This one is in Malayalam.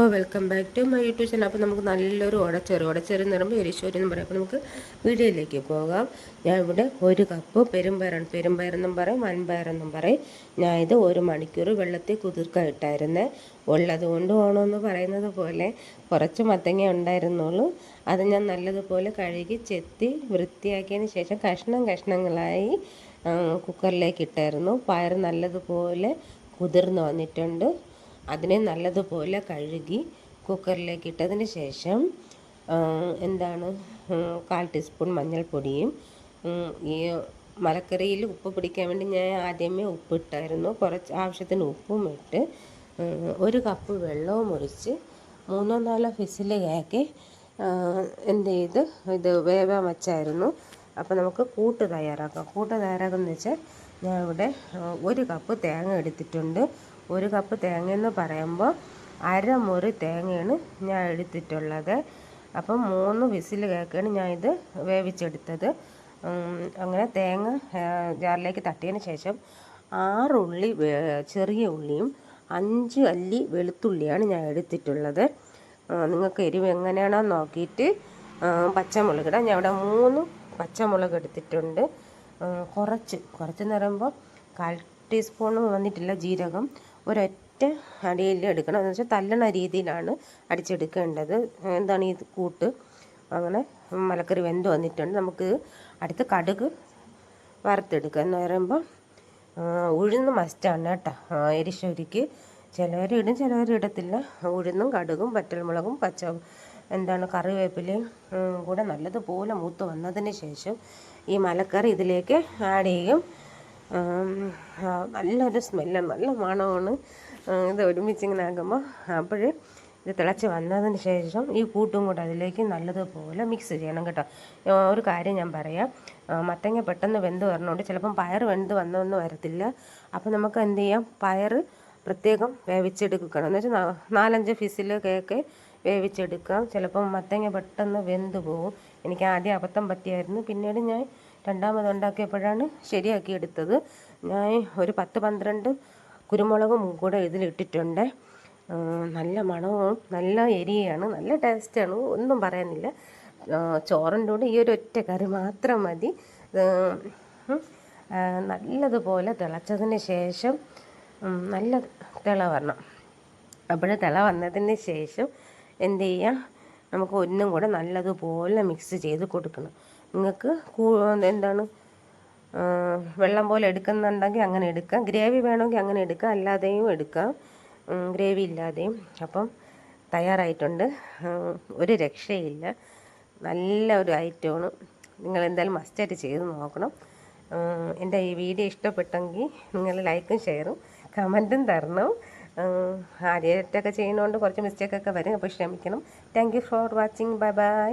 അപ്പോൾ welcome back to my YouTube channel അപ്പോൾ നമുക്ക് നല്ലൊരു ഉടച്ചേറ് ഉടച്ചേറ് എന്ന് പറയുമ്പോൾ എരിശോരി എന്ന് പറയും. അപ്പോൾ നമുക്ക് വീഡിയോയിലേക്ക് പോകാം. ഞാൻ ഇവിടെ ഒരു കപ്പ് പെരുമ്പയറാണ് പെരുമ്പയറെന്നും പറയും വൻപയറെന്നും പറയും. ഞാൻ ഇത് ഒരു മണിക്കൂർ വെള്ളത്തിൽ കുതിർക്കായിട്ടായിരുന്നേ ഉള്ളത് കൊണ്ട് വേണമെന്ന് പറയുന്നത് പോലെ കുറച്ച് മത്തങ്ങ ഉണ്ടായിരുന്നുള്ളൂ. അത് ഞാൻ നല്ലതുപോലെ കഴുകി ചെത്തി വൃത്തിയാക്കിയതിന് ശേഷം കഷ്ണം കഷ്ണങ്ങളായി കുക്കറിലേക്ക് ഇട്ടായിരുന്നു. പയർ നല്ലതുപോലെ കുതിർന്ന് വന്നിട്ടുണ്ട്. അതിനെ നല്ലതുപോലെ കഴുകി കുക്കറിലേക്ക് ഇട്ടതിന് ശേഷം എന്താണ് കാൽ ടീസ്പൂൺ മഞ്ഞൾപ്പൊടിയും ഈ മലക്കറിയിൽ ഉപ്പ് പിടിക്കാൻ വേണ്ടി ഞാൻ ആദ്യമേ ഉപ്പിട്ടായിരുന്നു. കുറച്ച് ആവശ്യത്തിന് ഉപ്പും ഇട്ട് ഒരു കപ്പ് വെള്ളവും ഒഴിച്ച് മൂന്നോ നാലോ ഫിസിൽ കയക്കി എന്ത് ചെയ്ത് ഇത് വേവാൻ വെച്ചായിരുന്നു. അപ്പോൾ നമുക്ക് കൂട്ട് തയ്യാറാക്കാം. കൂട്ട് തയ്യാറാക്കുന്നത് വെച്ചാൽ ഞാൻ ഇവിടെ ഒരു കപ്പ് തേങ്ങ എടുത്തിട്ടുണ്ട്. ഒരു കപ്പ് തേങ്ങ എന്ന് പറയുമ്പോൾ അരമുറി തേങ്ങയാണ് ഞാൻ എടുത്തിട്ടുള്ളത്. അപ്പം മൂന്ന് വിസിൽ കേൾക്കാണ് ഞാൻ ഇത് വേവിച്ചെടുത്തത് അങ്ങനെ തേങ്ങ ജാറിലേക്ക് തട്ടിയതിന് ശേഷം ആറ് ഉള്ളി ചെറിയ ഉള്ളിയും അഞ്ച് അല്ലി വെളുത്തുള്ളിയാണ് ഞാൻ എടുത്തിട്ടുള്ളത്. നിങ്ങൾക്ക് എരിവ് എങ്ങനെയാണോ നോക്കിയിട്ട് പച്ചമുളക് ഇടാം. ഞാൻ ഇവിടെ മൂന്ന് പച്ചമുളക് എടുത്തിട്ടുണ്ട്. കുറച്ച് കുറച്ചെന്ന് പറയുമ്പോൾ കാൽ ടീസ്പൂൺ വന്നിട്ടില്ല ജീരകം. ഒരൊറ്റ അടിയിൽ എടുക്കണം. എന്ന് വെച്ചാൽ തല്ലണ രീതിയിലാണ് അടിച്ചെടുക്കേണ്ടത്. എന്താണ് ഈ കൂട്ട്? അങ്ങനെ മലക്കറി വെന്ത് വന്നിട്ടുണ്ട്. നമുക്ക് അടുത്ത് കടുക് വറുത്തെടുക്കുക എന്ന് പറയുമ്പോൾ ഉഴുന്ന് മസ്റ്റാണ് കേട്ടോ. ഇടും ചിലവർ ഇടത്തില്ല. ഉഴുന്നും കടുകും പറ്റൽമുളകും പച്ച എന്താണ് കറിവേപ്പിലയും കൂടെ നല്ലതുപോലെ മൂത്ത് വന്നതിന് ശേഷം ഈ മലക്കറി ഇതിലേക്ക് ആഡ് ചെയ്യും നല്ലൊരു സ്മെല്ലാണ് നല്ല മണമാണ്. ഇത് ഒരുമിച്ച് ഇങ്ങനെ ആകുമ്പോൾ അപ്പോൾ ഇത് തിളച്ച് വന്നതിന് ശേഷം ഈ കൂട്ടും കൂടെ അതിലേക്ക് നല്ലതുപോലെ മിക്സ് ചെയ്യണം കേട്ടോ. ഒരു കാര്യം ഞാൻ പറയാം. മത്തങ്ങ പെട്ടെന്ന് വെന്ത് വരണോണ്ട് ചിലപ്പം പയർ വെന്ത് വന്നൊന്നും വരത്തില്ല. അപ്പോൾ നമുക്ക് എന്ത് ചെയ്യാം? പയർ പ്രത്യേകം വേവിച്ചെടുക്കണം. എന്ന് വെച്ചാൽ നാലഞ്ച് ഫിസിലൊക്കെ വേവിച്ചെടുക്കാം. ചിലപ്പം മത്തങ്ങ പെട്ടെന്ന് വെന്ത് പോകും എനിക്ക് ആദ്യം അബദ്ധം പറ്റിയായിരുന്നു. പിന്നീട് ഞാൻ രണ്ടാമത് ഉണ്ടാക്കിയപ്പോഴാണ് ശരിയാക്കി എടുത്തത്. ഞാൻ ഒരു പത്ത് പന്ത്രണ്ട് കുരുമുളകും കൂടെ ഇതിലിട്ടിട്ടുണ്ട്. നല്ല മണവും നല്ല എരിയാണ് നല്ല ടേസ്റ്റാണ് ഒന്നും പറയാനില്ല. ചോറിന്റെ കൂടെ ഈ ഒരു ഒറ്റ കറി മാത്രം മതി. നല്ലതുപോലെ തിളച്ചതിന് ശേഷം നല്ല തിള വരണം. അപ്പോൾ തിള വന്നതിന് ശേഷം എന്ത് ചെയ്യുക നമുക്ക് ഒന്നും കൂടെ നല്ലതുപോലെ മിക്സ് ചെയ്ത് കൊടുക്കണം. നിങ്ങൾക്ക് എന്താണ് വെള്ളം പോലെ എടുക്കുന്നുണ്ടെങ്കിൽ അങ്ങനെ എടുക്കാം. ഗ്രേവി വേണമെങ്കിൽ അങ്ങനെ എടുക്കാം. അല്ലാതെയും എടുക്കാം. ഗ്രേവി ഇല്ലാതെയും. അപ്പം തയ്യാറായിട്ടുണ്ട്. ഒരു രക്ഷയില്ല. നല്ല ഒരു ഐറ്റമാണ്. നിങ്ങൾ എന്തായാലും മസ്റ്റായിട്ട് ചെയ്ത് നോക്കണം. എന്റെ ഈ വീഡിയോ ഇഷ്ടപ്പെട്ടെങ്കിൽ നിങ്ങൾ ലൈക്കും ഷെയറും കമന്റും തരണം. ആദ്യമായിട്ടൊക്കെ ചെയ്യുന്നതുകൊണ്ട് കുറച്ച് മിസ്റ്റേക്കൊക്കെ വരും. അപ്പോൾ ക്ഷമിക്കണം. Thank you for watching bye bye